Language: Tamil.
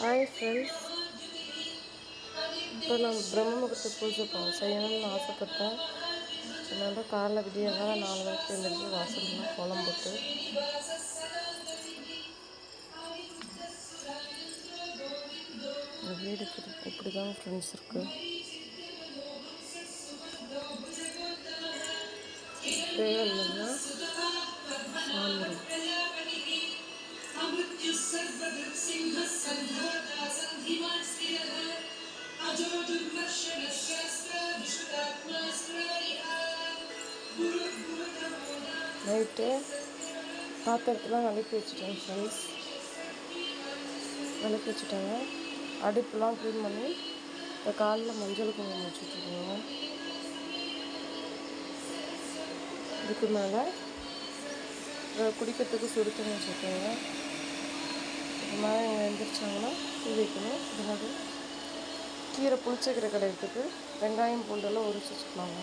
ஹாய் ஃப்ரெண்ட்ஸ் இப்போ நான் பிரம்ம முகூர்த்த பூஜை ப செய்யணும்னு ஆசைப்பட்டேன். அதனால காலைல விடிய காலம் நாலு மணிக்கு எழுந்திரிச்சு வாசல்லாம் கோலம் போட்டு. வீடு இப்படி இப்படி தான் ஃப்ரெண்ட்ஸ் இருக்குது தேவை இல்லைன்னா சாமி நைட்டு பாத்திரத்தெலாம் விளக்கி வச்சுட்டேன் ஃப்ரெண்ட்ஸ் விளக்கி வச்சுட்டாங்க. அடுப்புலாம் க்ளீன் பண்ணி இப்போ காலில் மஞ்சள் குங்குமம் வச்சுட்ருக்கோங்க இதுக்கு மேலே குடிக்கிறதுக்கு சுடு தண்ணி வச்சுருக்கேங்க. இது மாதிரி இவங்க எழுந்திரிச்சாங்கன்னா பூ வைக்கணும். இதனால கீரை புளிச்சக்கீரை கடையிறதுக்கு வெங்காயம் பூண்டெல்லாம் உரிச்சு வச்சுக்கலாங்க